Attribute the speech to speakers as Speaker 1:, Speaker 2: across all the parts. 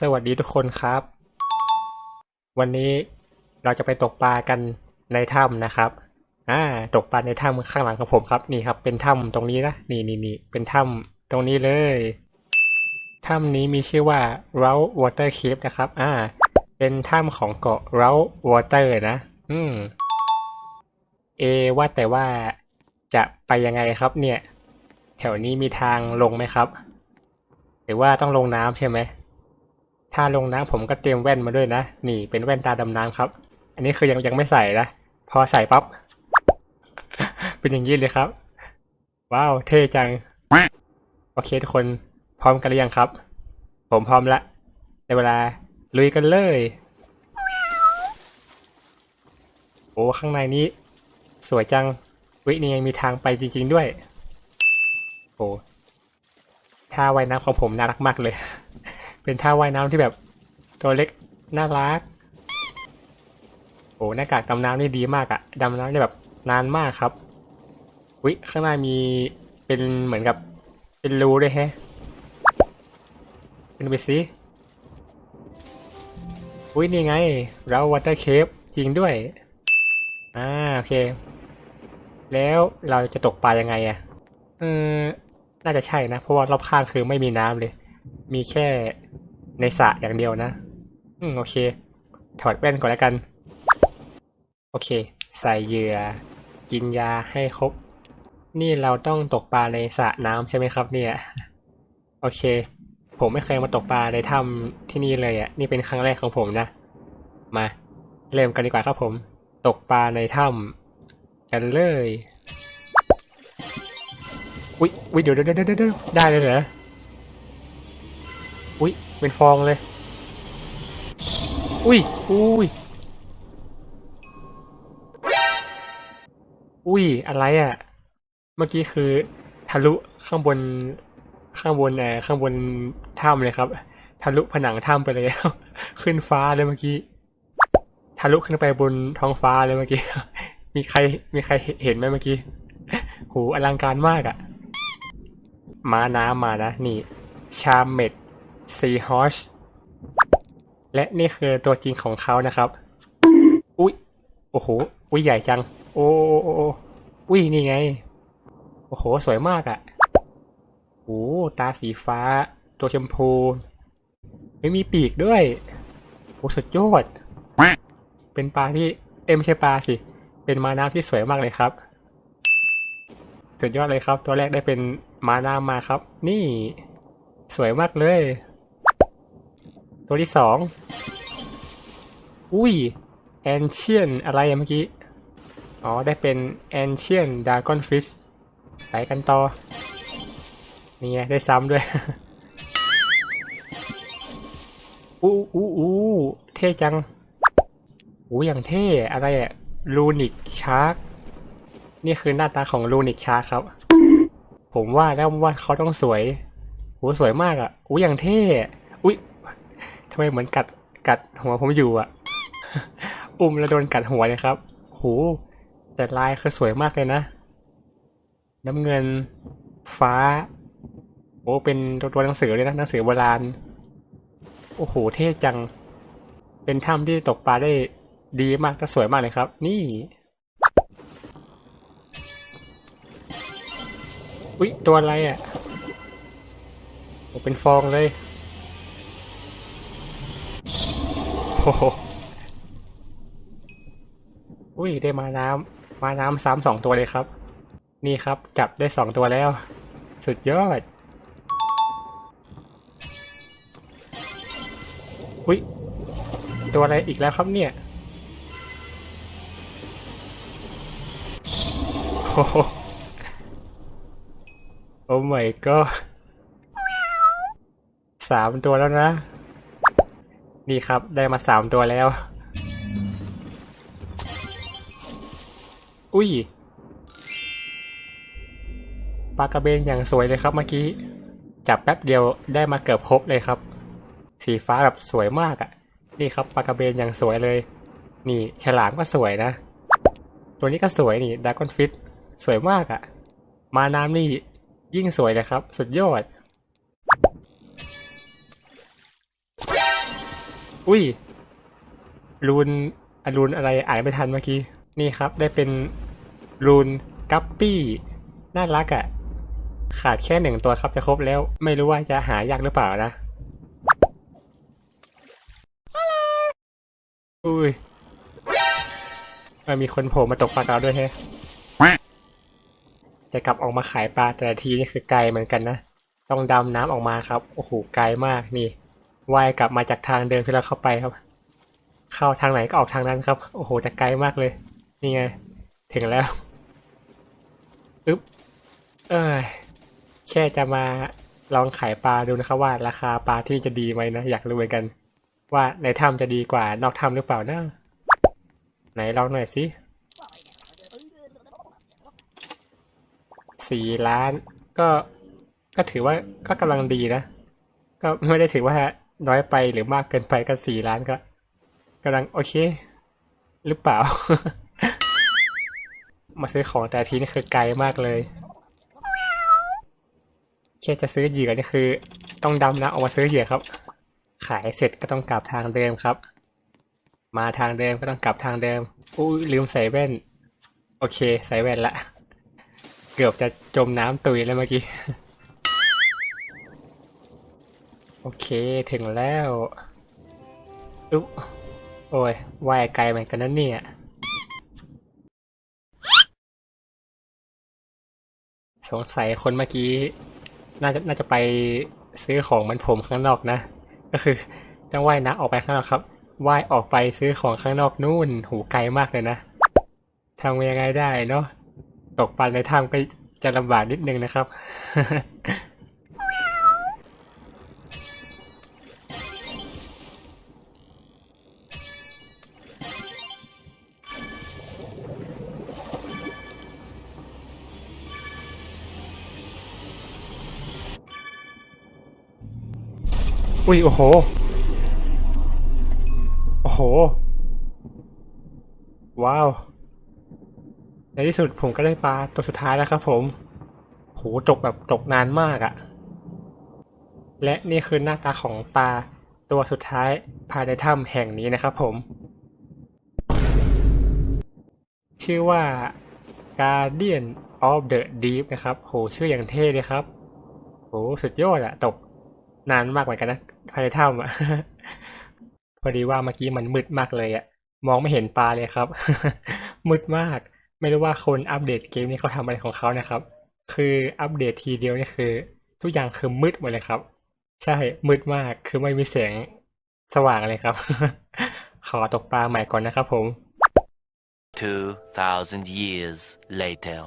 Speaker 1: สวัสดีทุกคนครับ วันนี้เราจะไปตกปลากันในถ้ำนะครับอ่าตกปลาในถ้ำข้างหลังของผมครับนี่ครับ เป็นถ้ำตรงนี้นะนี่นี่นี่เป็นถ้ำตรงนี้เลยถ้ำนี้มีชื่อว่า r o u Water Cave นะครับอ่าเป็นถ้ำของเกาะ r o u Water นะ อืมเอว่าแต่ว่าจะไปยังไงครับเนี่ย แถวนี้มีทางลงไหมครับ หรือว่าต้องลงน้ำใช่ไหม ถ้าลงน้ำผมก็เตรียมแว่นมาด้วยนะ นี่เป็นแว่นตาดำน้ำครับ อันนี้คือยังยังไม่ใส่นะ พอใส่ปั๊บ เป็นอย่างนี้เลยครับ ว้าว เท่จัง โอเคทุกคนพร้อมกันหรือยังครับ ผมพร้อมละในเวลาลุยกันเลย โอ้ ข้างในนี้ สวยจัง วินี่ยังมีทางไปจริง ๆด้วย โอ้ท่าว่ายน้ำของผมน่ารักมากเลย เป็นท่าว่ายน้ำที่แบบตัวเล็กน่ารัก โอ้หน้ากากดำน้ำนี่ดีมากอะดำน้ำได้แบบนานมากครับวิข้างหน้ามีเป็นเหมือนกับเป็นรูด้วยแฮะเป็นไปสิอุ้ยนี่ไง เราวอเตอร์เคฟจริงด้วย อ่าโอเค แล้วเราจะตกปลายังไงอะเออน่าจะใช่นะ เพราะว่ารอบข้างคือไม่มีน้ำเลย มีแค่ ในสระอย่างเดียวนะ อืมโอเค ถอดแว่นก่อนแล้วกัน โอเค ใส่เหยื่อ กินยาให้ครบ นี่เราต้องตกปลาในสระน้ำใช่ไหมครับเนี่ย โอเค ผมไม่เคยมาตกปลาในถ้ำที่นี่เลยอะ นี่เป็นครั้งแรกของผมนะ มา เริ่มกันดีกว่าครับผม ตกปลาในถ้ำกันเลย อุ๊ยอุ๊ยเดี๋ยวเดี๋ยวเดี๋ยวเดี๋ยวได้เลยเหรออุ๊ย เป็นฟองเลย อุ้ย อุ้ย อุ้ย อะไรอะ่ะ เมื่อกี้คือทะลุข้างบน ข้างบนเอ่อข้างบนถ้ำเลยครับ ทะลุผนังถ้ำไปเลยขึ้นฟ้าเลยเมื่อกี้ ทะลุขึ้นไปบนท้องฟ้าเลยเมื่อกี้ มีใคร มีใครเห็นไหมเมื่อกี้ โห อลังการมากอะ่ะม้าน้ำมานะ นี่ ชาเม็ด ซีฮอชและนี่คือตัวจริงของเขานะครับ อุ๊ยโอ้โห อุ๊ยใหญ่จัง โอ้โอ้โอ้โอ้อุ๊ยนี่ไง โอ้โห สวยมากอะ่ะโอ้ตาสีฟ้า ตัวชมพู ไม่มีปีกด้วย โอ้สุดยอด เป็นปลาที่ เอ้ยไม่ใช่ปลาสิ เป็นมาน้ำที่สวยมากเลยครับ สุดยอดเลยครับ ตัวแรกได้เป็นมาน้ำมาครับ นี่ สวยมากเลย ตัวที่สอง อุ้ย ancient อะไรอะเมื่อกี้ อ๋อ ได้เป็น ancient dragon fish ไปกันต่อ นี่ไง ได้ซ้ำด้วย อู้อู้อู้เท่จัง อู้อย่างเท่ อะไรอะลูนิกชาร์กนี่คือหน้าตาของลูนิกชาร์กครับ ผมว่าแล้วว่าเขาต้องสวยโหสวยมากอะอู้อย่างเท่ อุ้ยำไมเหมือนกัดกัดหัวผมอยู่อะ อุ้มแล้วโดนกัดหัวเลยครับ โห แต่ลายคือสวยมากเลยนะ น้ำเงิน ฟ้า โอ้ เป็นตัวตัวหนังสือเลยนะหนังสือโบราณ โอ้โห เท่จัง เป็นถ้ำที่ตกปลาได้ดีมากและสวยมากเลยครับ นี่อุ๊ย ตัวอะไรอะโอ้เป็นฟองเลย อุ้ยได้มาน้ำมาน้ำซ้ำสองตัวเลยครับ นี่ครับจับได้สองตัวแล้ว สุดยอด อุ้ยตัวอะไรอีกแล้วครับเนี่ยโอ้โหโอ้ my god สามตัวแล้วนะ นี่ครับ ได้มาสามตัวแล้ว อุ้ยปลากระเบนอย่างสวยเลยครับเมื่อกี้ จับแป๊บเดียวได้มาเกือบครบเลยครับ สีฟ้าแบบสวยมากอะ่ะ นี่ครับปลากระเบนอย่างสวยเลย นี่ฉลามก็สวยนะ ตัวนี้ก็สวยนี่ดากอนฟิตสวยมากอะ่ะ มาน้ำนี่ยิ่งสวยเลยครับ สุดยอด อุ้ยรูนอรูนอะไรอ่านไม่ทันเมื่อกี้ นี่ครับได้เป็นรูนกัปปี้น่ารักอะ่ะ ขาดแค่หนึ่งตัวครับจะครบแล้ว ไม่รู้ว่าจะหายากหรือเปล่านะอุ้ยเออมีคนโผล่มาตกปลาเราด้วยแฮะจะกลับออกมาขายปลาแต่ละทีนี่คือไกลเหมือนกันนะ ต้องดำน้ำออกมาครับ โอ้โห ไกลมากนี่ ว่ายกลับมาจากทางเดิมที่เราเข้าไปครับ เข้าทางไหนก็ออกทางนั้นครับ โอ้โหแต่ไกลมากเลย นี่ไง ถึงแล้วอึ๊บเอ้ยแค่จะมาลองขายปลาดูนะครับว่าราคาปลาที่จะดีไหมนะ อยากรู้เหมือนกัน ว่าในถ้ำจะดีกว่านอกถ้ำหรือเปล่านะไหนลองหน่อยสิสี่ล้านก็ก็ถือว่าก็กำลังดีนะ ก็ไม่ได้ถือว่า น้อยไปหรือมากเกินไปก็สี่ล้านก็กำลังโอเค หรือเปล่า มาซื้อของแต่ทีนี่คือไกลมากเลยแค่จะซื้อเหยื่อนี่คือ ต้องดำนะออกมาซื้อเหยื่อครับ ขายเสร็จก็ต้องกลับทางเดิมครับ มาทางเดิมก็ต้องกลับทางเดิมอุ้ยลืมใส่แว่น โอเค ใส่แว่นละ เกือบจะจมน้ำตุยแล้วเมื่อกี้ โอเคถึงแล้วอุ๊โอ้ยว่ายไกลเหมือนกันนะเนี่ย สงสัยคนเมื่อกี้ น่าจะน่าจะไปซื้อของมันผมข้างนอกนะ ก็คือต้องว่ายน้ำออกไปข้างนอกครับว่ายออกไปซื้อของข้างนอกนู่น หูไกลมากเลยนะทำยังไงได้เนาะตกปลาในถ้ำก็จะลำบากนิดนึงนะครับ อุ้ย โอ้โห โอ้โห ว้าว ในที่สุดผมก็ได้ปลาตัวสุดท้ายแล้วครับผม โหตกแบบตกนานมากอะและนี่คือหน้าตาของปลาตัวสุดท้ายภายในถ้ำแห่งนี้นะครับผม ชื่อว่า Guardian of the Deep นะครับ โห ชื่ออย่างเท่เลยครับ โห สุดยอดอะตกนานมากเหมือนกันนะ ภายในถ้ำอะพอดีว่าเมื่อกี้มันมืดมากเลยอะมองไม่เห็นปลาเลยครับ มืดมาก ไม่รู้ว่าคนอัปเดตเกมนี้เขาทำอะไรของเขานะครับ คืออัปเดตทีเดียวนี่คือ ทุกอย่างคือมืดหมดเลยครับ ใช่ มืดมาก คือไม่มีแสงสว่างเลยครับ ขอตกปลาใหม่ก่อนนะครับผม
Speaker 2: 2,000 years later.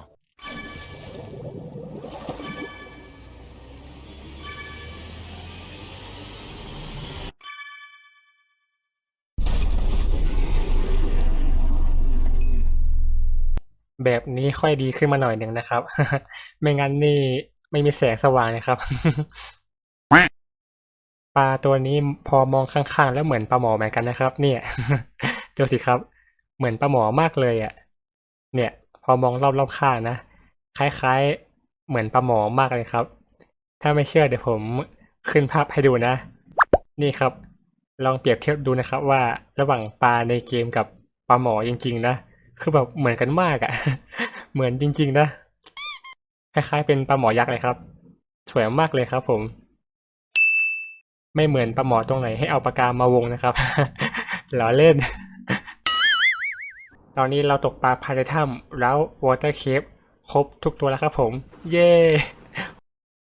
Speaker 1: แบบนี้ค่อยดีขึ้นมาหน่อยหนึ่งนะครับ ไม่งั้นนี่ไม่มีแสงสว่างนะครับ ปลาตัวนี้พอมองข้างๆ แล้วเหมือนปลาหมอเหมือนกันนะครับ เนี่ยดูสิครับ เหมือนปลาหมอมากเลยอะ เนี่ย พอมองรอบๆข้างนะคล้ายๆ เหมือนปลาหมอมากเลยครับ ถ้าไม่เชื่อเดี๋ยวผมขึ้นภาพให้ดูนะ นี่ครับ ลองเปรียบเทียบดูนะครับว่าระหว่างปลาในเกมกับปลาหมอจริง ๆ นะ คือแบบเหมือนกันมากอะ่ะ เหมือนจริง ๆ นะ คล้ายๆ เป็นปลาหมอยักษ์เลยครับ สวยมากเลยครับผม ไม่เหมือนปลาหมอตรงไหนให้เอาปากกามาวงนะครับล้อเล่น ตอนนี้เราตกปลาภายในถ้ำแล้ววอเตอร์เคปครบทุกตัวแล้วครับผม เย้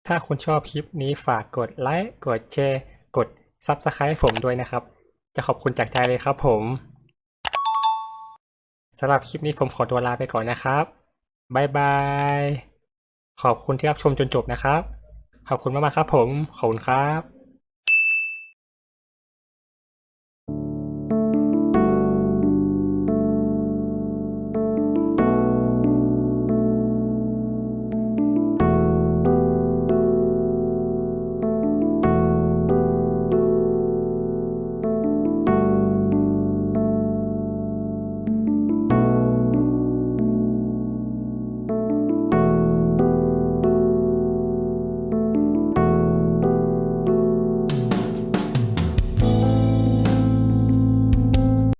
Speaker 1: ถ้าคุณชอบคลิปนี้ฝากกดไลค์ กดแชร์ กด Subscribe ผมด้วยนะครับ จะขอบคุณจากใจเลยครับผม สำหรับคลิปนี้ผมขอตัวลาไปก่อนนะครับบายบาย ขอบคุณที่รับชมจนจบนะครับ ขอบคุณมากๆครับผม ขอบคุณครับ